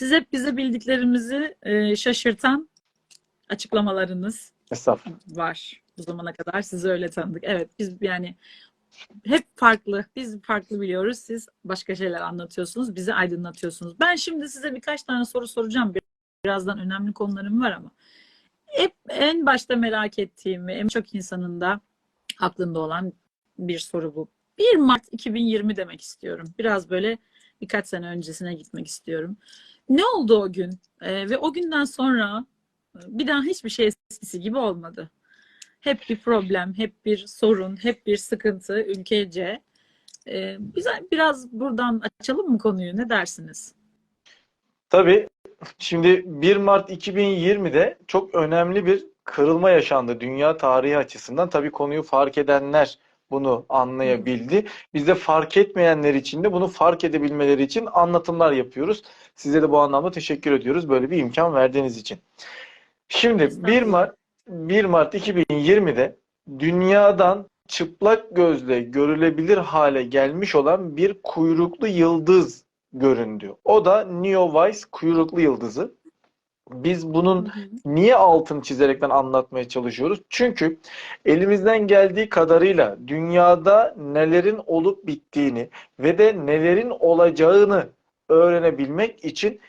Siz hep bize bildiklerimizi e, şaşırtan açıklamalarınız var bu zamana kadar. Sizi öyle tanıdık. Evet biz yani hep farklı. Biz farklı biliyoruz. Siz başka şeyler anlatıyorsunuz. Bizi aydınlatıyorsunuz. Ben şimdi size birkaç tane soru soracağım. Birazdan önemli konularım var ama. Hep en başta merak ettiğim ve en çok insanın da aklında olan bir soru bu. 1 Mart 2020 demek istiyorum. Biraz böyle birkaç sene öncesine gitmek istiyorum. Ne oldu o gün? Ee, ve o günden sonra bir daha hiçbir şey eskisi gibi olmadı. Hep bir problem, hep bir sorun, hep bir sıkıntı ülkece. Ee, bize biraz buradan açalım mı konuyu? Ne dersiniz? Tabii şimdi 1 Mart 2020'de çok önemli bir kırılma yaşandı dünya tarihi açısından. Tabii konuyu fark edenler bunu anlayabildi. Biz de fark etmeyenler için de bunu fark edebilmeleri için anlatımlar yapıyoruz. Size de bu anlamda teşekkür ediyoruz böyle bir imkan verdiğiniz için. Şimdi 1 Mart 1 Mart 2020'de dünyadan çıplak gözle görülebilir hale gelmiş olan bir kuyruklu yıldız göründü. O da Neowise kuyruklu yıldızı. Biz bunun niye altını çizerekten anlatmaya çalışıyoruz? Çünkü elimizden geldiği kadarıyla dünyada nelerin olup bittiğini ve de nelerin olacağını öğrenebilmek için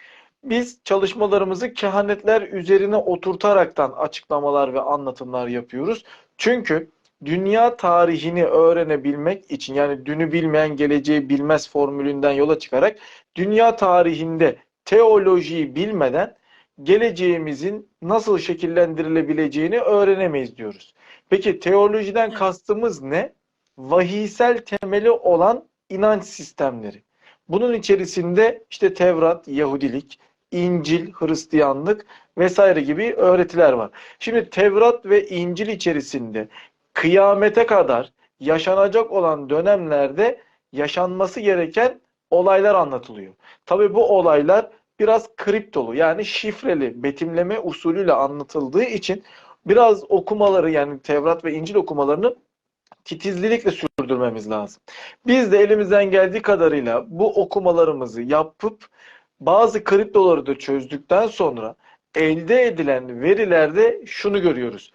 biz çalışmalarımızı kehanetler üzerine oturtaraktan açıklamalar ve anlatımlar yapıyoruz. Çünkü dünya tarihini öğrenebilmek için yani dünü bilmeyen geleceği bilmez formülünden yola çıkarak dünya tarihinde teolojiyi bilmeden geleceğimizin nasıl şekillendirilebileceğini öğrenemeyiz diyoruz. Peki teolojiden kastımız ne? Vahiysel temeli olan inanç sistemleri. Bunun içerisinde işte Tevrat, Yahudilik, İncil, Hristiyanlık vesaire gibi öğretiler var. Şimdi Tevrat ve İncil içerisinde kıyamete kadar yaşanacak olan dönemlerde yaşanması gereken olaylar anlatılıyor. Tabii bu olaylar biraz kriptolu yani şifreli betimleme usulüyle anlatıldığı için biraz okumaları yani Tevrat ve İncil okumalarını titizlilikle sürdürmemiz lazım. Biz de elimizden geldiği kadarıyla bu okumalarımızı yapıp bazı kriptoları da çözdükten sonra elde edilen verilerde şunu görüyoruz.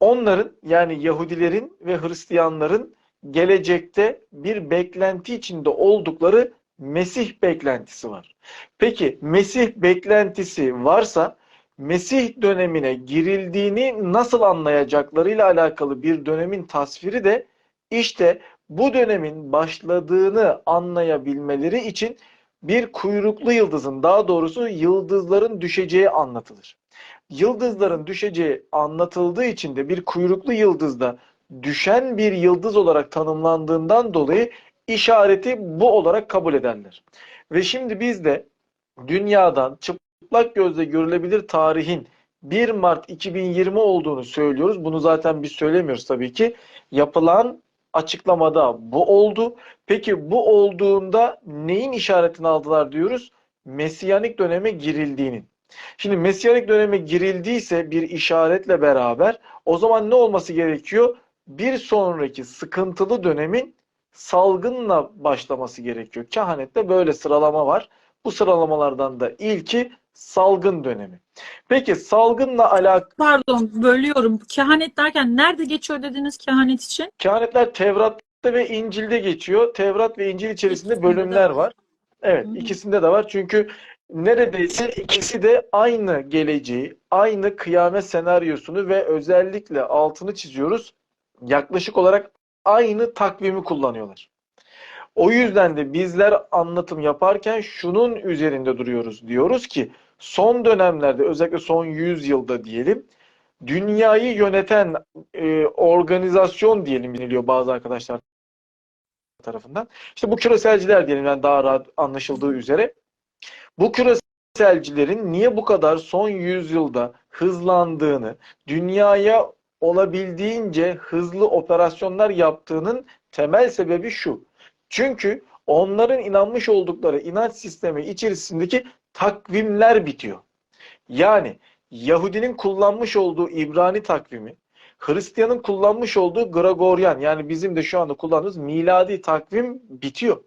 Onların yani Yahudilerin ve Hristiyanların gelecekte bir beklenti içinde oldukları Mesih beklentisi var. Peki Mesih beklentisi varsa Mesih dönemine girildiğini nasıl anlayacaklarıyla alakalı bir dönemin tasviri de işte bu dönemin başladığını anlayabilmeleri için bir kuyruklu yıldızın daha doğrusu yıldızların düşeceği anlatılır. Yıldızların düşeceği anlatıldığı için de bir kuyruklu yıldızda düşen bir yıldız olarak tanımlandığından dolayı işareti bu olarak kabul ederler. Ve şimdi biz de dünyadan çıplak gözle görülebilir tarihin 1 Mart 2020 olduğunu söylüyoruz. Bunu zaten biz söylemiyoruz tabii ki. Yapılan açıklamada bu oldu. Peki bu olduğunda neyin işaretini aldılar diyoruz? Mesiyanik döneme girildiğinin. Şimdi Mesiyanik döneme girildiyse bir işaretle beraber o zaman ne olması gerekiyor? Bir sonraki sıkıntılı dönemin salgınla başlaması gerekiyor. Kehanette böyle sıralama var. Bu sıralamalardan da ilki salgın dönemi. Peki salgınla alakalı Pardon bölüyorum. Kehanet derken nerede geçiyor dediniz kehanet için? kehanetler Tevrat'ta ve İncil'de geçiyor. Tevrat ve İncil içerisinde İkisinde de bölümler var. Evet, Hı hı. ikisinde de var. Çünkü neredeyse ikisi de aynı geleceği, aynı kıyamet senaryosunu ve özellikle altını çiziyoruz. Yaklaşık olarak aynı takvimi kullanıyorlar. O yüzden de bizler anlatım yaparken şunun üzerinde duruyoruz. Diyoruz ki son dönemlerde özellikle son 100 yılda diyelim dünyayı yöneten e, organizasyon diyelim deniliyor bazı arkadaşlar tarafından. İşte bu küreselciler diyelim yani daha rahat anlaşıldığı üzere. Bu küreselcilerin niye bu kadar son yüzyılda hızlandığını, dünyaya olabildiğince hızlı operasyonlar yaptığının temel sebebi şu. Çünkü onların inanmış oldukları inanç sistemi içerisindeki takvimler bitiyor. Yani Yahudinin kullanmış olduğu İbrani takvimi, Hristiyanın kullanmış olduğu Gregoryan yani bizim de şu anda kullandığımız miladi takvim bitiyor.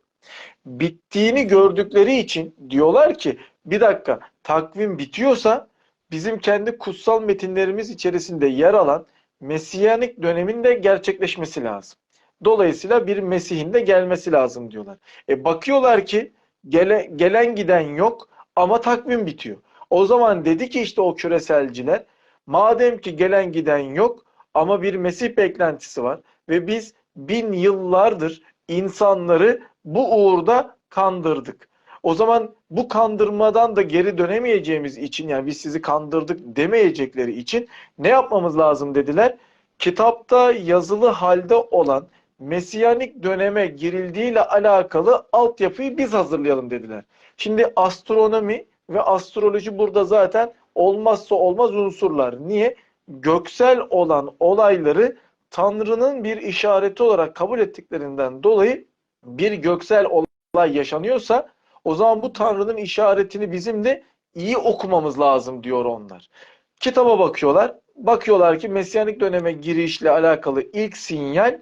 Bittiğini gördükleri için diyorlar ki bir dakika takvim bitiyorsa bizim kendi kutsal metinlerimiz içerisinde yer alan Mesiyanik dönemin de gerçekleşmesi lazım. Dolayısıyla bir Mesih'in de gelmesi lazım diyorlar. E bakıyorlar ki gele, gelen giden yok ama takvim bitiyor. O zaman dedi ki işte o küreselciler madem ki gelen giden yok ama bir Mesih beklentisi var ve biz bin yıllardır insanları bu uğurda kandırdık. O zaman bu kandırmadan da geri dönemeyeceğimiz için yani biz sizi kandırdık demeyecekleri için ne yapmamız lazım dediler. Kitapta yazılı halde olan Mesiyanik döneme girildiğiyle alakalı altyapıyı biz hazırlayalım dediler. Şimdi astronomi ve astroloji burada zaten olmazsa olmaz unsurlar. Niye? Göksel olan olayları Tanrı'nın bir işareti olarak kabul ettiklerinden dolayı bir göksel olay yaşanıyorsa o zaman bu Tanrı'nın işaretini bizim de iyi okumamız lazım diyor onlar. Kitaba bakıyorlar. Bakıyorlar ki Mesyanik döneme girişle alakalı ilk sinyal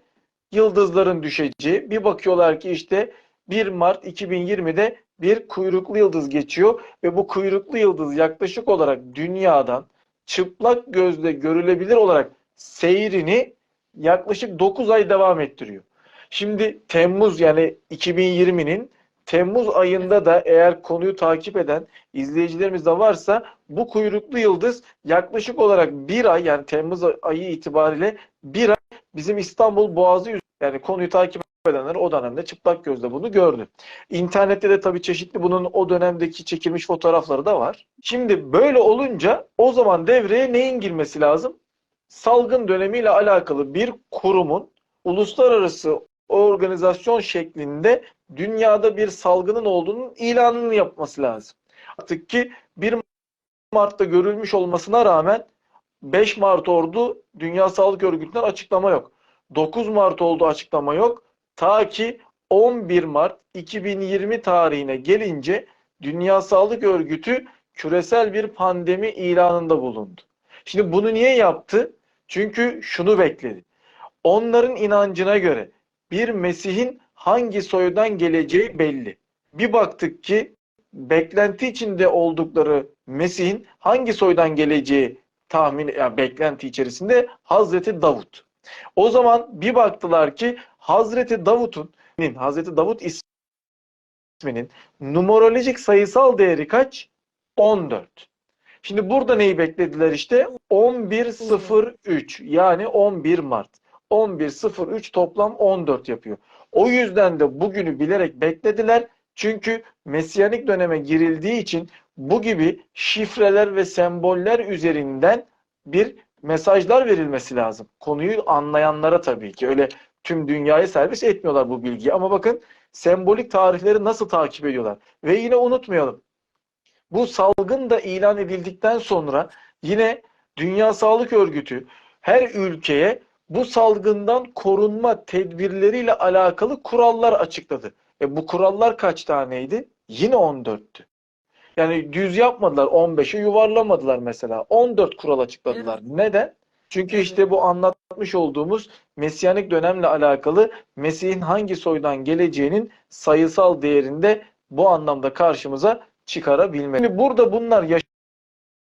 yıldızların düşeceği. Bir bakıyorlar ki işte 1 Mart 2020'de bir kuyruklu yıldız geçiyor ve bu kuyruklu yıldız yaklaşık olarak dünyadan çıplak gözle görülebilir olarak seyrini yaklaşık 9 ay devam ettiriyor. Şimdi Temmuz yani 2020'nin Temmuz ayında da eğer konuyu takip eden izleyicilerimiz de varsa bu kuyruklu yıldız yaklaşık olarak bir ay yani Temmuz ayı itibariyle bir ay bizim İstanbul Boğazı yani konuyu takip edenler o dönemde çıplak gözle bunu gördü. İnternette de tabii çeşitli bunun o dönemdeki çekilmiş fotoğrafları da var. Şimdi böyle olunca o zaman devreye neyin girmesi lazım? Salgın dönemiyle alakalı bir kurumun uluslararası organizasyon şeklinde dünyada bir salgının olduğunun ilanını yapması lazım. Artık ki 1 Mart'ta görülmüş olmasına rağmen 5 Mart oldu Dünya Sağlık Örgütü'nden açıklama yok. 9 Mart oldu açıklama yok. Ta ki 11 Mart 2020 tarihine gelince Dünya Sağlık Örgütü küresel bir pandemi ilanında bulundu. Şimdi bunu niye yaptı? Çünkü şunu bekledi. Onların inancına göre bir Mesih'in hangi soydan geleceği belli. Bir baktık ki beklenti içinde oldukları Mesih'in hangi soydan geleceği tahmin yani beklenti içerisinde Hazreti Davut. O zaman bir baktılar ki Hazreti Davut'un Hazreti Davut isminin numerolojik sayısal değeri kaç? 14. Şimdi burada neyi beklediler işte? 11.03 yani 11 Mart. 11.03 toplam 14 yapıyor. O yüzden de bugünü bilerek beklediler. Çünkü Mesiyanik döneme girildiği için bu gibi şifreler ve semboller üzerinden bir mesajlar verilmesi lazım. Konuyu anlayanlara tabii ki. Öyle tüm dünyaya servis etmiyorlar bu bilgiyi. Ama bakın sembolik tarihleri nasıl takip ediyorlar. Ve yine unutmayalım. Bu salgın da ilan edildikten sonra yine Dünya Sağlık Örgütü her ülkeye bu salgından korunma tedbirleriyle alakalı kurallar açıkladı. E bu kurallar kaç taneydi? Yine 14'tü. Yani düz yapmadılar 15'e yuvarlamadılar mesela. 14 kural açıkladılar. Evet. Neden? Çünkü Evet. işte bu anlatmış olduğumuz Mesiyanik dönemle alakalı Mesih'in hangi soydan geleceğinin sayısal değerinde bu anlamda karşımıza çıkarabilmek. Şimdi burada bunlar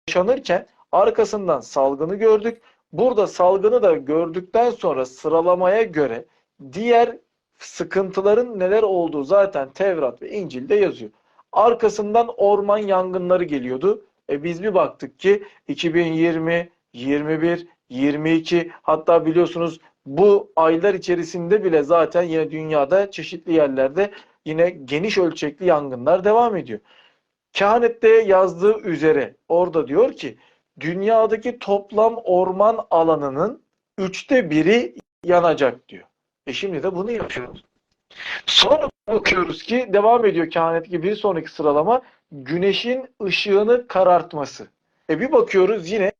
yaşanırken arkasından salgını gördük. Burada salgını da gördükten sonra sıralamaya göre diğer sıkıntıların neler olduğu zaten Tevrat ve İncil'de yazıyor. Arkasından orman yangınları geliyordu. E biz bir baktık ki 2020, 21, 22 hatta biliyorsunuz bu aylar içerisinde bile zaten yine dünyada çeşitli yerlerde yine geniş ölçekli yangınlar devam ediyor. Kehanette yazdığı üzere orada diyor ki dünyadaki toplam orman alanının üçte biri yanacak diyor. E şimdi de bunu yapıyoruz. Sonra bakıyoruz ki devam ediyor kehanet gibi bir sonraki sıralama güneşin ışığını karartması. E bir bakıyoruz yine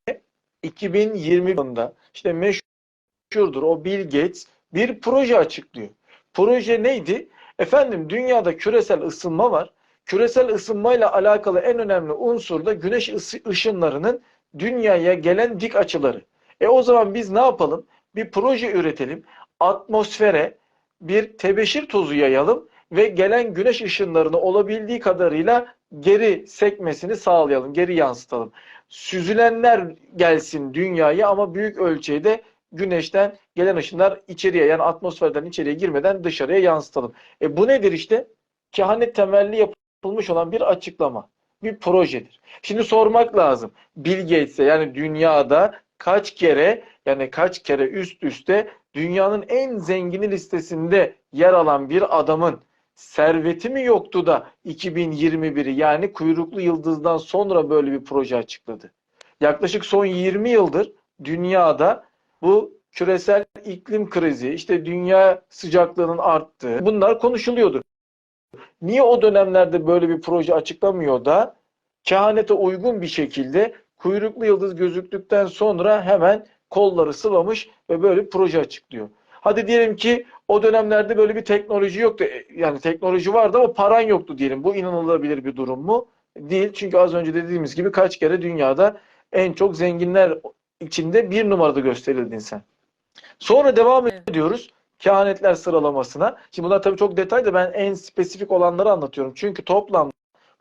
2020 yılında işte meşhurdur o Bill Gates bir proje açıklıyor. Proje neydi? Efendim dünyada küresel ısınma var. Küresel ısınmayla alakalı en önemli unsur da güneş ışınlarının dünyaya gelen dik açıları. E o zaman biz ne yapalım? Bir proje üretelim. Atmosfere bir tebeşir tozu yayalım ve gelen güneş ışınlarını olabildiği kadarıyla geri sekmesini sağlayalım, geri yansıtalım. Süzülenler gelsin dünyaya ama büyük ölçüde güneşten gelen ışınlar içeriye yani atmosferden içeriye girmeden dışarıya yansıtalım. E bu nedir işte? Kehanet temelli yapılmış olan bir açıklama, bir projedir. Şimdi sormak lazım. Bill Gates'e yani dünyada kaç kere yani kaç kere üst üste dünyanın en zengini listesinde yer alan bir adamın serveti mi yoktu da 2021'i yani kuyruklu yıldızdan sonra böyle bir proje açıkladı. Yaklaşık son 20 yıldır dünyada bu küresel iklim krizi, işte dünya sıcaklığının arttığı bunlar konuşuluyordu. Niye o dönemlerde böyle bir proje açıklamıyor da kehanete uygun bir şekilde kuyruklu yıldız gözüktükten sonra hemen kolları sıvamış ve böyle bir proje açıklıyor. Hadi diyelim ki o dönemlerde böyle bir teknoloji yoktu. E, Yani teknoloji vardı ama paran yoktu diyelim. Bu inanılabilir bir durum mu? Değil. Çünkü az önce dediğimiz gibi kaç kere dünyada en çok zenginler içinde bir numarada gösterildin sen. Sonra devam Evet. ediyoruz kehanetler sıralamasına. Şimdi bunlar tabii çok detaylı. Ben en spesifik olanları anlatıyorum. Çünkü toplam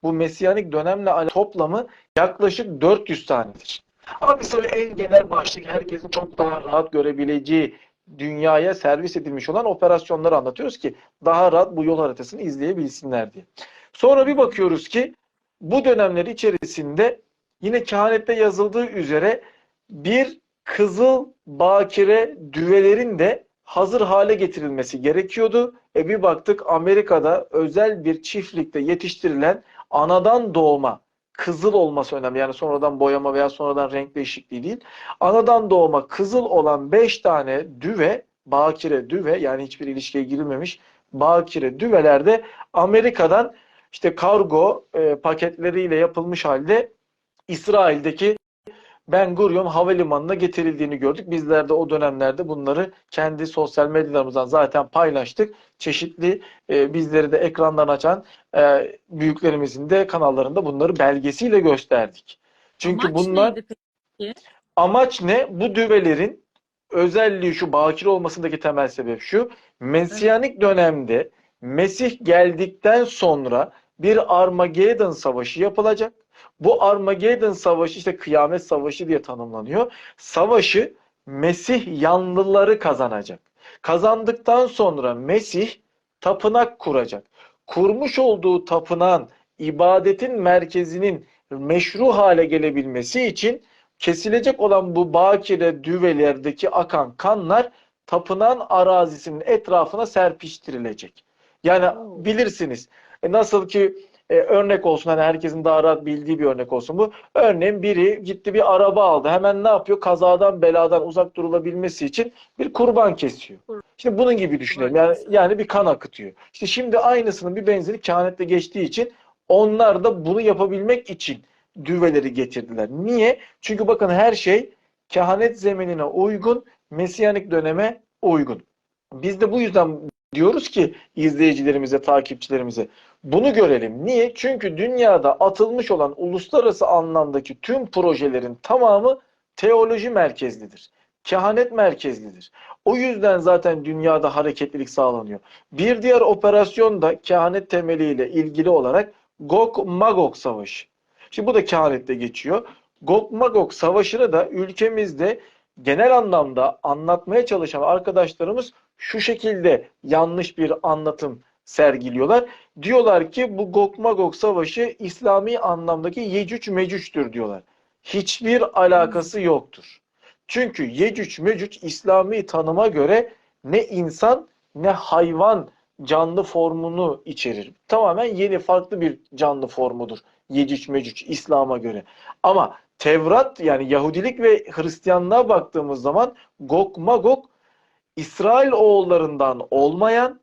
bu mesiyanik dönemle toplamı yaklaşık 400 tanedir. Ama biz öyle en genel başlık herkesin çok daha rahat görebileceği dünyaya servis edilmiş olan operasyonları anlatıyoruz ki daha rahat bu yol haritasını izleyebilsinler diye. Sonra bir bakıyoruz ki bu dönemler içerisinde yine kehanette yazıldığı üzere bir kızıl bakire düvelerin de hazır hale getirilmesi gerekiyordu. E bir baktık Amerika'da özel bir çiftlikte yetiştirilen anadan doğma kızıl olması önemli. Yani sonradan boyama veya sonradan renk değişikliği değil. Anadan doğma kızıl olan 5 tane düve, bakire düve yani hiçbir ilişkiye girilmemiş bakire düvelerde Amerika'dan işte kargo e, paketleriyle yapılmış halde İsrail'deki Ben Gurion Havalimanı'na getirildiğini gördük. Bizler de o dönemlerde bunları kendi sosyal medyalarımızdan zaten paylaştık. Çeşitli e, bizleri de ekrandan açan e, büyüklerimizin de kanallarında bunları belgesiyle gösterdik. Çünkü Amaç bunlar amaç ne? Bu düvelerin özelliği şu bakire olmasındaki temel sebep şu. Mesiyanik dönemde Mesih geldikten sonra bir Armageddon savaşı yapılacak. Bu Armageddon savaşı işte kıyamet savaşı diye tanımlanıyor. Savaşı Mesih yanlıları kazanacak. Kazandıktan sonra Mesih tapınak kuracak. Kurmuş olduğu tapınağın ibadetin merkezinin meşru hale gelebilmesi için kesilecek olan bu bakire düvelerdeki akan kanlar tapınağın arazisinin etrafına serpiştirilecek. Yani bilirsiniz e, nasıl ki e, örnek olsun hani herkesin daha rahat bildiği bir örnek olsun bu. Örneğin biri gitti bir araba aldı. Hemen ne yapıyor? Kazadan beladan uzak durulabilmesi için bir kurban kesiyor. İşte bunun gibi düşünelim. Yani, yani bir kan akıtıyor. İşte şimdi aynısının bir benzeri kehanette geçtiği için onlar da bunu yapabilmek için düveleri getirdiler. Niye? Çünkü bakın her şey kehanet zeminine uygun, mesiyanik döneme uygun. Biz de bu yüzden diyoruz ki izleyicilerimize, takipçilerimize bunu görelim. Niye? Çünkü dünyada atılmış olan uluslararası anlamdaki tüm projelerin tamamı teoloji merkezlidir. Kehanet merkezlidir. O yüzden zaten dünyada hareketlilik sağlanıyor. Bir diğer operasyon da kehanet temeliyle ilgili olarak Gog-Magog Savaşı. Şimdi bu da kehanette geçiyor. Gog-Magog Savaşı'nı da ülkemizde genel anlamda anlatmaya çalışan arkadaşlarımız şu şekilde yanlış bir anlatım sergiliyorlar. Diyorlar ki bu Gog-Magog Savaşı İslami anlamdaki Yecüc Mecüc'tür diyorlar. Hiçbir alakası yoktur. Çünkü Yecüc Mecüc İslami tanıma göre ne insan ne hayvan canlı formunu içerir. Tamamen yeni farklı bir canlı formudur Yecüc Mecüc İslam'a göre. Ama Tevrat yani Yahudilik ve Hristiyanlığa baktığımız zaman Gog Magog İsrail oğullarından olmayan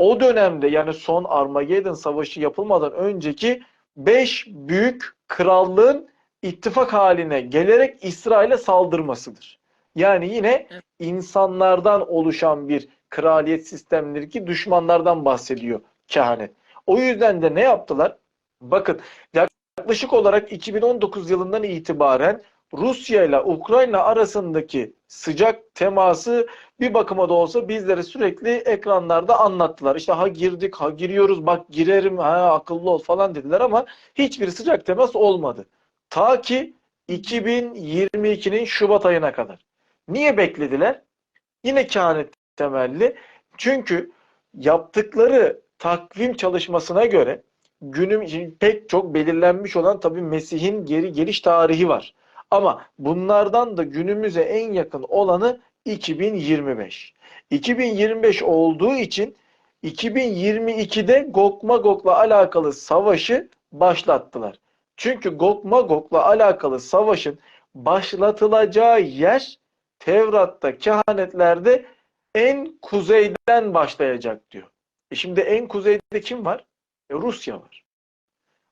o dönemde yani son Armageddon Savaşı yapılmadan önceki 5 büyük krallığın ittifak haline gelerek İsrail'e saldırmasıdır. Yani yine insanlardan oluşan bir kraliyet sistemleri ki düşmanlardan bahsediyor kehanet. O yüzden de ne yaptılar? Bakın yaklaşık olarak 2019 yılından itibaren Rusya ile Ukrayna arasındaki sıcak teması bir bakıma da olsa bizlere sürekli ekranlarda anlattılar. İşte ha girdik, ha giriyoruz, bak girerim, ha akıllı ol falan dediler ama hiçbir sıcak temas olmadı. Ta ki 2022'nin Şubat ayına kadar. Niye beklediler? Yine kehanet temelli. Çünkü yaptıkları takvim çalışmasına göre günüm pek çok belirlenmiş olan tabii Mesih'in geri geliş tarihi var. Ama bunlardan da günümüze en yakın olanı 2025. 2025 olduğu için 2022'de Gog Magog'la alakalı savaşı başlattılar. Çünkü Gog Magog'la alakalı savaşın başlatılacağı yer Tevrat'ta, kehanetlerde en kuzeyden başlayacak diyor. E şimdi en kuzeyde kim var? E Rusya var.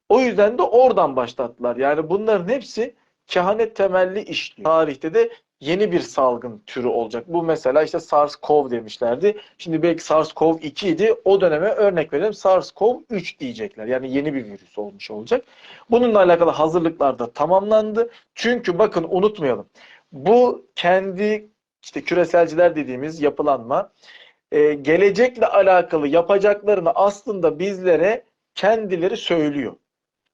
O yüzden de oradan başlattılar. Yani bunların hepsi kehanet temelli işliyor. Tarihte de yeni bir salgın türü olacak. Bu mesela işte SARS-CoV demişlerdi. Şimdi belki SARS-CoV-2 idi. O döneme örnek verelim SARS-CoV-3 diyecekler. Yani yeni bir virüs olmuş olacak. Bununla alakalı hazırlıklar da tamamlandı. Çünkü bakın unutmayalım. Bu kendi işte küreselciler dediğimiz yapılanma e, gelecekle alakalı yapacaklarını aslında bizlere kendileri söylüyor.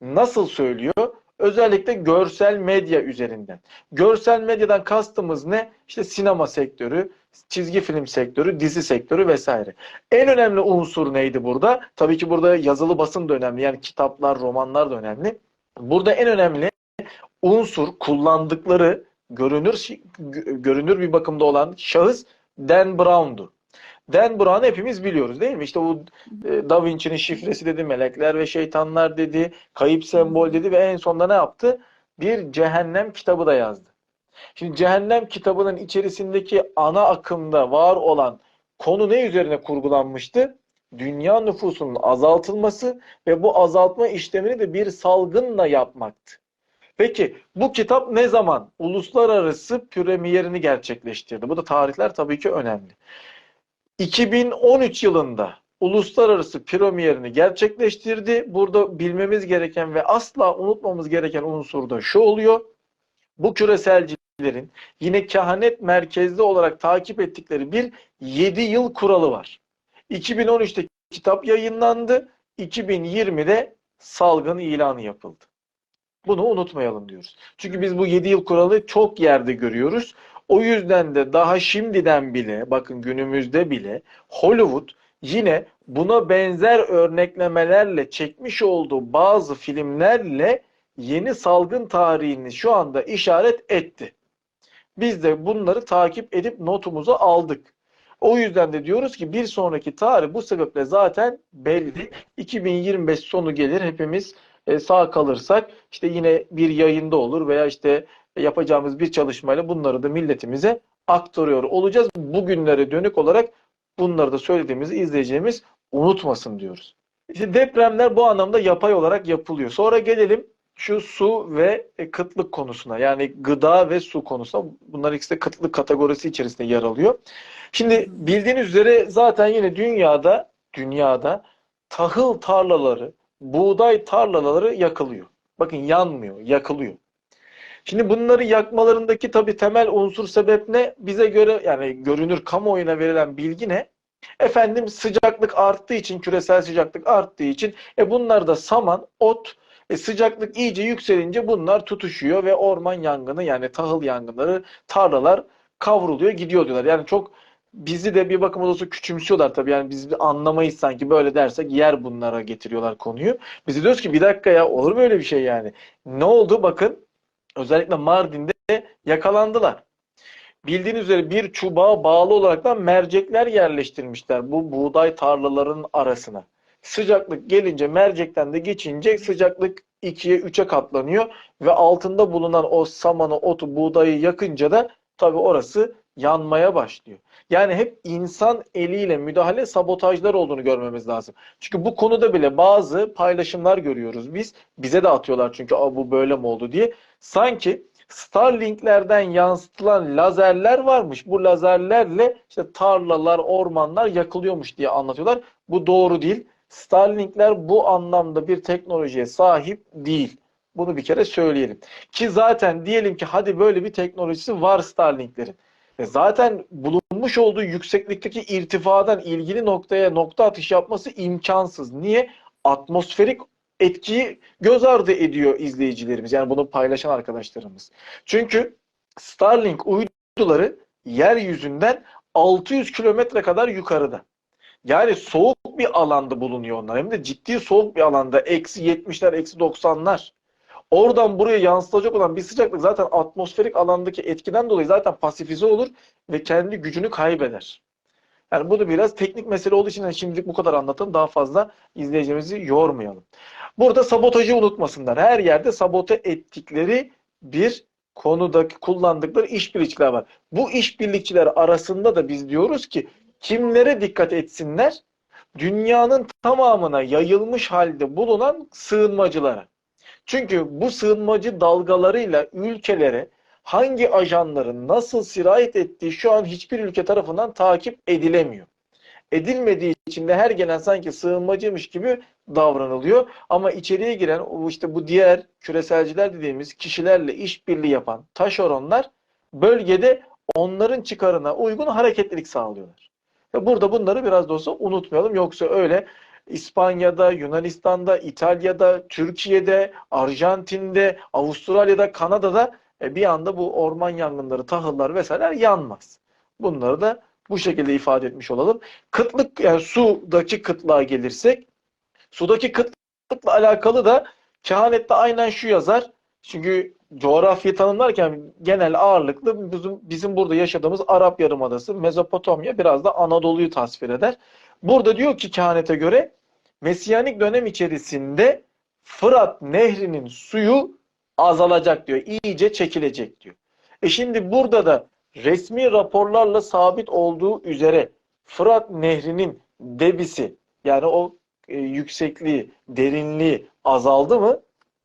Nasıl söylüyor? Özellikle görsel medya üzerinden. Görsel medyadan kastımız ne? İşte sinema sektörü, çizgi film sektörü, dizi sektörü vesaire. En önemli unsur neydi burada? Tabii ki burada yazılı basın da önemli. Yani kitaplar, romanlar da önemli. Burada en önemli unsur kullandıkları görünür görünür bir bakımda olan şahıs Dan Brown'du. Dan Brown'u hepimiz biliyoruz değil mi? İşte o e, Da Vinci'nin şifresi dedi, melekler ve şeytanlar dedi, kayıp sembol dedi ve en sonunda ne yaptı? Bir cehennem kitabı da yazdı. Şimdi cehennem kitabının içerisindeki ana akımda var olan konu ne üzerine kurgulanmıştı? Dünya nüfusunun azaltılması ve bu azaltma işlemini de bir salgınla yapmaktı. Peki bu kitap ne zaman uluslararası premierini gerçekleştirdi? Bu da tarihler tabii ki önemli. 2013 yılında uluslararası premierini gerçekleştirdi. Burada bilmemiz gereken ve asla unutmamız gereken unsur da şu oluyor. Bu küreselcilerin yine kehanet merkezli olarak takip ettikleri bir 7 yıl kuralı var. 2013'te kitap yayınlandı. 2020'de salgın ilanı yapıldı. Bunu unutmayalım diyoruz. Çünkü biz bu 7 yıl kuralı çok yerde görüyoruz. O yüzden de daha şimdiden bile bakın günümüzde bile Hollywood yine buna benzer örneklemelerle çekmiş olduğu bazı filmlerle yeni salgın tarihini şu anda işaret etti. Biz de bunları takip edip notumuzu aldık. O yüzden de diyoruz ki bir sonraki tarih bu sebeple zaten belli. 2025 sonu gelir hepimiz e, sağ kalırsak işte yine bir yayında olur veya işte yapacağımız bir çalışmayla bunları da milletimize aktarıyor olacağız. Bugünlere dönük olarak bunları da söylediğimizi izleyeceğimiz unutmasın diyoruz. İşte depremler bu anlamda yapay olarak yapılıyor. Sonra gelelim şu su ve e, kıtlık konusuna. Yani gıda ve su konusuna. Bunlar ikisi de kıtlık kategorisi içerisinde yer alıyor. Şimdi bildiğiniz üzere zaten yine dünyada dünyada tahıl tarlaları, buğday tarlaları yakılıyor. Bakın yanmıyor, yakılıyor. Şimdi bunları yakmalarındaki tabii temel unsur sebep ne? Bize göre yani görünür kamuoyuna verilen bilgi ne? Efendim sıcaklık arttığı için, küresel sıcaklık arttığı için e bunlar da saman, ot, e sıcaklık iyice yükselince bunlar tutuşuyor ve orman yangını yani tahıl yangınları, tarlalar kavruluyor, gidiyor diyorlar. Yani çok bizi de bir bakıma olsa küçümsüyorlar tabii. Yani biz anlamayız sanki böyle dersek yer bunlara getiriyorlar konuyu. Biz de diyoruz ki bir dakika ya olur mu öyle bir şey yani? Ne oldu? Bakın özellikle Mardin'de yakalandılar. Bildiğiniz üzere bir çubuğa bağlı olaraktan mercekler yerleştirmişler bu buğday tarlalarının arasına. Sıcaklık gelince mercekten de geçince sıcaklık 2'ye 3'e katlanıyor ve altında bulunan o samanı, otu, buğdayı yakınca da tabii orası yanmaya başlıyor. Yani hep insan eliyle müdahale sabotajlar olduğunu görmemiz lazım. Çünkü bu konuda bile bazı paylaşımlar görüyoruz biz. Bize de atıyorlar çünkü bu böyle mi oldu diye. Sanki Starlink'lerden yansıtılan lazerler varmış. Bu lazerlerle işte tarlalar, ormanlar yakılıyormuş diye anlatıyorlar. Bu doğru değil. Starlink'ler bu anlamda bir teknolojiye sahip değil. Bunu bir kere söyleyelim. Ki zaten diyelim ki hadi böyle bir teknolojisi var Starlink'lerin. E zaten bulunmuş olduğu yükseklikteki irtifadan ilgili noktaya nokta atış yapması imkansız. Niye? Atmosferik etkiyi göz ardı ediyor izleyicilerimiz. Yani bunu paylaşan arkadaşlarımız. Çünkü Starlink uyduları yeryüzünden 600 kilometre kadar yukarıda. Yani soğuk bir alanda bulunuyor onlar. Hem de ciddi soğuk bir alanda. Eksi 70'ler, eksi 90'lar. Oradan buraya yansıtacak olan bir sıcaklık zaten atmosferik alandaki etkiden dolayı zaten pasifize olur ve kendi gücünü kaybeder. Yani bu da biraz teknik mesele olduğu için hani şimdilik bu kadar anlatalım. Daha fazla izleyicimizi yormayalım. Burada sabotajı unutmasınlar. Her yerde sabote ettikleri bir konudaki kullandıkları işbirlikçiler var. Bu işbirlikçiler arasında da biz diyoruz ki kimlere dikkat etsinler? Dünyanın tamamına yayılmış halde bulunan sığınmacılara. Çünkü bu sığınmacı dalgalarıyla ülkelere hangi ajanların nasıl sirayet ettiği şu an hiçbir ülke tarafından takip edilemiyor. Edilmediği için de her gelen sanki sığınmacıymış gibi davranılıyor. Ama içeriye giren işte bu diğer küreselciler dediğimiz kişilerle işbirliği yapan taşeronlar bölgede onların çıkarına uygun hareketlilik sağlıyorlar. Burada bunları biraz da olsa unutmayalım. Yoksa öyle İspanya'da, Yunanistan'da, İtalya'da, Türkiye'de, Arjantin'de, Avustralya'da, Kanada'da e, bir anda bu orman yangınları, tahıllar vesaire yanmaz. Bunları da bu şekilde ifade etmiş olalım. Kıtlık yani sudaki kıtlığa gelirsek sudaki kıtlıkla alakalı da kehanette aynen şu yazar. Çünkü coğrafyayı tanımlarken genel ağırlıklı bizim, bizim burada yaşadığımız Arap Yarımadası, Mezopotamya biraz da Anadolu'yu tasvir eder. Burada diyor ki kehanete göre Mesiyanik dönem içerisinde Fırat Nehri'nin suyu azalacak diyor. İyice çekilecek diyor. E şimdi burada da resmi raporlarla sabit olduğu üzere Fırat Nehri'nin debisi yani o e, yüksekliği, derinliği azaldı mı?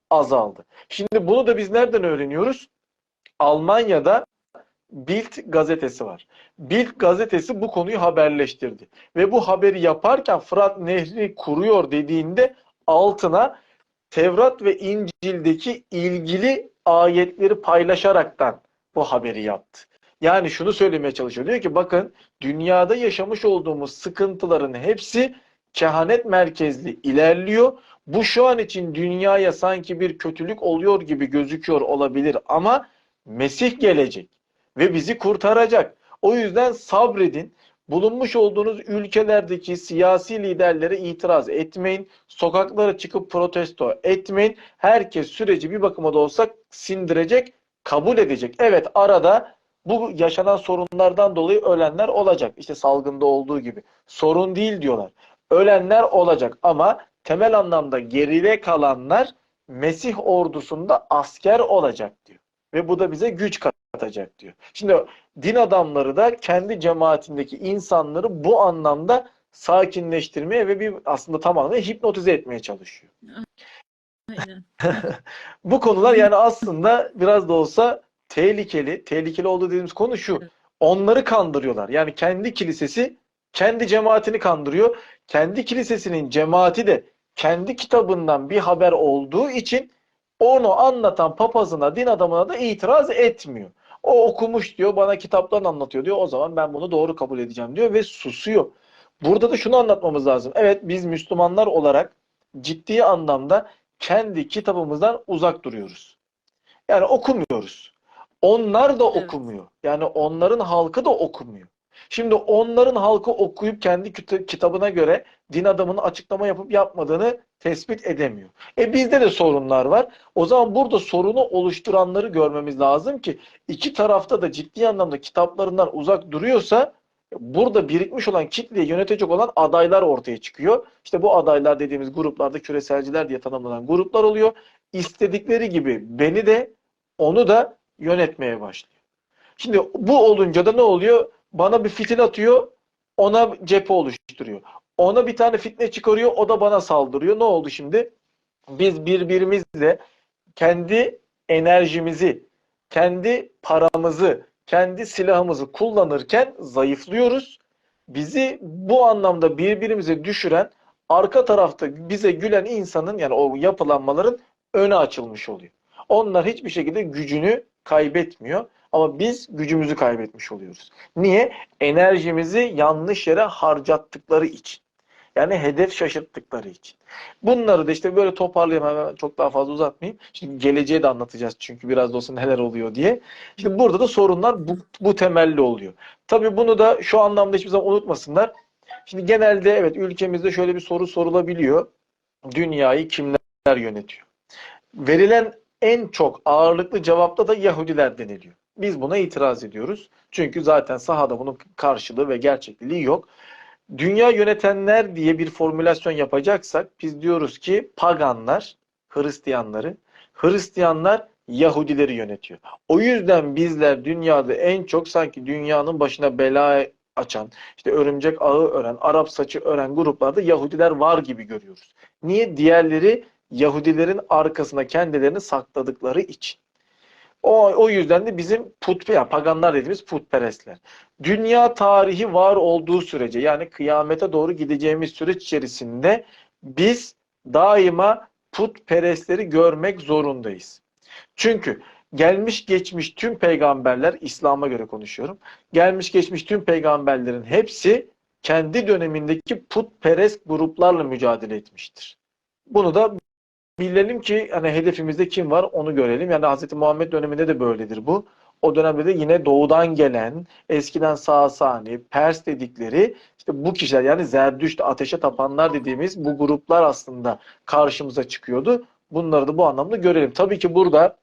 Azaldı. Şimdi bunu da biz nereden öğreniyoruz? Almanya'da Bild gazetesi var. Bild gazetesi bu konuyu haberleştirdi. Ve bu haberi yaparken Fırat Nehri kuruyor dediğinde altına Tevrat ve İncil'deki ilgili ayetleri paylaşaraktan bu haberi yaptı. Yani şunu söylemeye çalışıyor. Diyor ki bakın dünyada yaşamış olduğumuz sıkıntıların hepsi kehanet merkezli ilerliyor. Bu şu an için dünyaya sanki bir kötülük oluyor gibi gözüküyor olabilir ama Mesih gelecek ve bizi kurtaracak. O yüzden sabredin. Bulunmuş olduğunuz ülkelerdeki siyasi liderlere itiraz etmeyin. Sokaklara çıkıp protesto etmeyin. Herkes süreci bir bakıma da olsa sindirecek, kabul edecek. Evet arada bu yaşanan sorunlardan dolayı ölenler olacak. İşte salgında olduğu gibi. Sorun değil diyorlar. Ölenler olacak ama temel anlamda geride kalanlar Mesih ordusunda asker olacak diyor. Ve bu da bize güç katacak diyor. Şimdi din adamları da kendi cemaatindeki insanları bu anlamda sakinleştirmeye ve bir aslında tamamen hipnotize etmeye çalışıyor. Aynen. Bu konular yani aslında biraz da olsa tehlikeli. Tehlikeli olduğu dediğimiz konu şu. Onları kandırıyorlar. Yani kendi kilisesi kendi cemaatini kandırıyor. Kendi kilisesinin cemaati de kendi kitabından bir haber olduğu için onu anlatan papazına, din adamına da itiraz etmiyor. O okumuş diyor, bana kitaptan anlatıyor diyor. O zaman ben bunu doğru kabul edeceğim diyor ve susuyor. Burada da şunu anlatmamız lazım. Evet biz Müslümanlar olarak ciddi anlamda kendi kitabımızdan uzak duruyoruz. Yani okumuyoruz. Onlar da Evet. okumuyor. Yani onların halkı da okumuyor. Şimdi onların halkı okuyup kendi kita- kitabına göre din adamının açıklama yapıp yapmadığını tespit edemiyor. E bizde de sorunlar var. O zaman burada sorunu oluşturanları görmemiz lazım ki iki tarafta da ciddi anlamda kitaplarından uzak duruyorsa burada birikmiş olan kitleyi yönetecek olan adaylar ortaya çıkıyor. İşte bu adaylar dediğimiz gruplarda küreselciler diye tanımlanan gruplar oluyor. İstedikleri gibi beni de onu da yönetmeye başlıyor. Şimdi bu olunca da ne oluyor? Bana bir fitil atıyor, ona cephe oluşturuyor. Ona bir tane fitne çıkarıyor, o da bana saldırıyor. Ne oldu şimdi? Biz birbirimizle kendi enerjimizi, kendi paramızı, kendi silahımızı kullanırken zayıflıyoruz. Bizi bu anlamda birbirimize düşüren, arka tarafta bize gülen insanın yani o yapılanmaların önü açılmış oluyor. Onlar hiçbir şekilde gücünü kaybetmiyor. Ama biz gücümüzü kaybetmiş oluyoruz. Niye? Enerjimizi yanlış yere harcattıkları için. Yani hedef şaşırttıkları için. Bunları da işte böyle toparlayayım hemen çok daha fazla uzatmayayım. Şimdi geleceği de anlatacağız çünkü biraz da olsa neler oluyor diye. Şimdi burada da sorunlar bu, bu temelli oluyor. Tabii bunu da şu anlamda hiçbir zaman unutmasınlar. Şimdi genelde evet ülkemizde şöyle bir soru sorulabiliyor. Dünyayı kimler yönetiyor? Verilen en çok ağırlıklı cevapta da Yahudiler deniliyor. Biz buna itiraz ediyoruz. Çünkü zaten sahada bunun karşılığı ve gerçekliği yok. Dünya yönetenler diye bir formülasyon yapacaksak biz diyoruz ki paganlar Hristiyanları, Hristiyanlar Yahudileri yönetiyor. O yüzden bizler dünyada en çok sanki dünyanın başına bela açan, işte örümcek ağı ören, Arap saçı ören gruplarda Yahudiler var gibi görüyoruz. Niye? Diğerleri Yahudilerin arkasına kendilerini sakladıkları için. O, o yüzden de bizim put, ya paganlar dediğimiz putperestler. Dünya tarihi var olduğu sürece yani kıyamete doğru gideceğimiz süreç içerisinde biz daima putperestleri görmek zorundayız. Çünkü gelmiş geçmiş tüm peygamberler, İslam'a göre konuşuyorum. Gelmiş geçmiş tüm peygamberlerin hepsi kendi dönemindeki putperest gruplarla mücadele etmiştir. Bunu da bilelim ki hani hedefimizde kim var onu görelim. Yani Hz. Muhammed döneminde de böyledir bu. O dönemde de yine doğudan gelen, eskiden Sasani, Pers dedikleri işte bu kişiler yani Zerdüşt, ateşe tapanlar dediğimiz bu gruplar aslında karşımıza çıkıyordu. Bunları da bu anlamda görelim. Tabii ki burada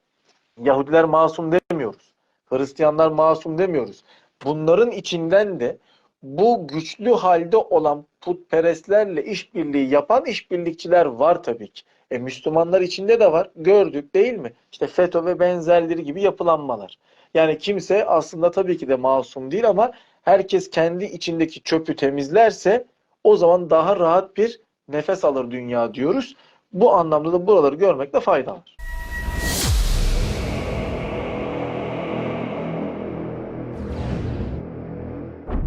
Yahudiler masum demiyoruz. Hristiyanlar masum demiyoruz. Bunların içinden de bu güçlü halde olan putperestlerle işbirliği yapan işbirlikçiler var tabii ki. E, Müslümanlar içinde de var. Gördük değil mi? İşte FETÖ ve benzerleri gibi yapılanmalar. Yani kimse aslında tabii ki de masum değil ama herkes kendi içindeki çöpü temizlerse o zaman daha rahat bir nefes alır dünya diyoruz. Bu anlamda da buraları görmekte fayda var.